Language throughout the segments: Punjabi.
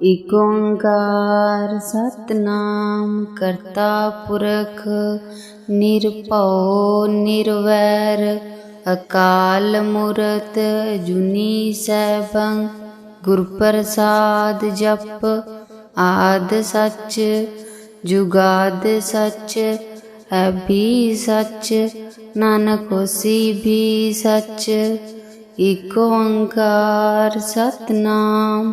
ਇਕ ਓੰਕਾਰ ਸਤਨਾਮ, ਕਰਤਾ ਪੁਰਖ ਨਿਰਭਉ, ਨਿਰਵੈਰ, ਅਕਾਲ ਮੂਰਤ ਜੁਨੀ ਸੈਭੰ ਗੁਰ ਪ੍ਰਸਾਦ ਜਪ ਆਦ ਸੱਚ, ਜੁਗਾਦ ਸੱਚ ਹੈ ਵੀ ਸੱਚ, ਨਾਨਕ ਹੋਸੀ ਵੀ ਸੱਚ। ਇਕ ਓੰਕਾਰ ਸਤਨਾਮ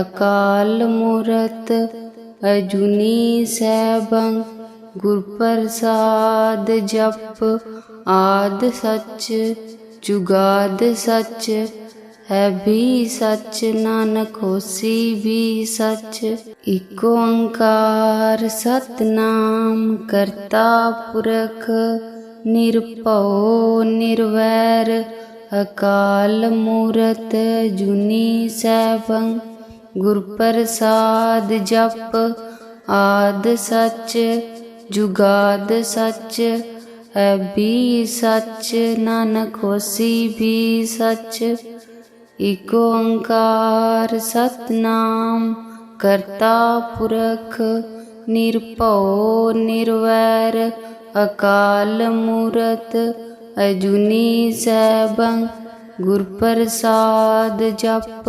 ਅਕਾਲ ਮੂਰਤ ਅਜੂਨੀ ਸੈਭੰ ਗੁਰ ਪ੍ਰਸਾਦ ਜਪ, ਆਦ ਸੱਚ, ਜੁਗਾਦ ਸੱਚ, ਹੈ ਵੀ ਸੱਚ, ਨਾਨਕ ਹੋਸੀ ਵੀ ਸੱਚ। ਇਕ ਓੰਕਾਰ ਸਤਨਾਮ ਕਰਤਾ ਪੁਰਖ, ਨਿਰਭਉ ਨਿਰਵੈਰ। ਅਕਾਲ ਮੂਰਤ ਜੁਨੀ ਸੈਭੰ ਗੁਰ ਪ੍ਰਸਾਦ ਜਪ, ਆਦ ਸੱਚ, ਜੁਗਾਦ ਸੱਚ ਹੈ ਵੀ ਸੱਚ, ਨਾਨਕ ਹੋਸੀ ਵੀ ਸੱਚ। ਇਕ ਓੰਕਾਰ ਸਤਨਾਮ, ਕਰਤਾ ਪੁਰਖ, ਨਿਰਭਉ ਨਿਰਵੈਰ, ਅਕਾਲ ਮੂਰਤ, ਅਜੂਨੀ ਸੈਭੰ ਗੁਰ ਪ੍ਰਸਾਦ ਜਪ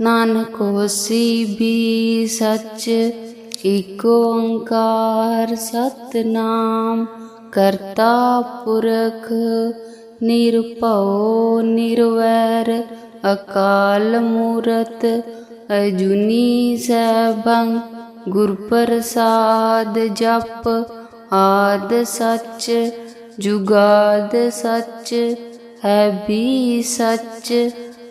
ਨਾਨਕ ਹੋਸੀ ਵੀ ਸੱਚ, ਇਕ ਓੰਕਾਰ ਸਤਨਾਮ। ਕਰਤਾ ਪੁਰਖ, ਨਿਰਭਉ ਨਿਰਵੈਰ, ਅਕਾਲ ਮੂਰਤ, ਅਜੂਨੀ ਸੈਭੰ ਗੁਰ ਪ੍ਰਸਾਦ ਜਪ, ਆਦ ਸੱਚ, ਜੁਗਾਦ ਸੱਚ, ਹੈ ਵੀ ਸੱਚ।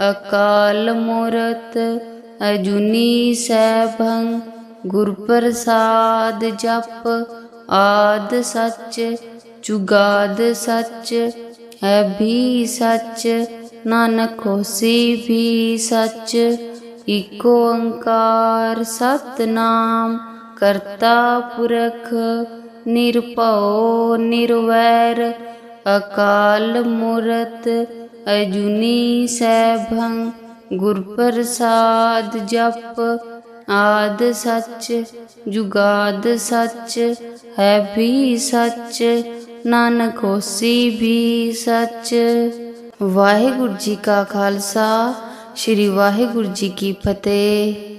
ਅਕਾਲ ਮੂਰਤ ਅਜੂਨੀ ਸੈਭੰ ਗੁਰ ਪ੍ਰਸਾਦ ਜਪ, ਆਦ ਸੱਚ, ਜੁਗਾਦ ਸੱਚ ਹੈ ਵੀ ਸੱਚ, ਨਾਨਕ ਹੋਸੀ ਵੀ ਸੱਚ ਇਕ ਓੰਕਾਰ ਸਤਨਾਮ, ਕਰਤਾ ਪੁਰਖ ਨਿਰਭਉ ਨਿਰਵੈਰ, ਅਕਾਲ ਮੂਰਤ ਅਜੂਨੀ ਸੈਭੰ ਗੁਰ ਪ੍ਰਸਾਦ ਜਪ, ਆਦ ਸੱਚ, ਜੁਗਾਦ ਸੱਚ, ਹੈ ਵੀ ਸੱਚ, ਨਾਨਕ ਹੋਸੀ ਵੀ ਸੱਚ। ਵਾਹਿਗੁਰੂ ਜੀ ਕਾ ਖਾਲਸਾ, ਸ੍ਰੀ ਵਾਹਿਗੁਰੂ ਜੀ ਕੀ ਫਤਿਹ।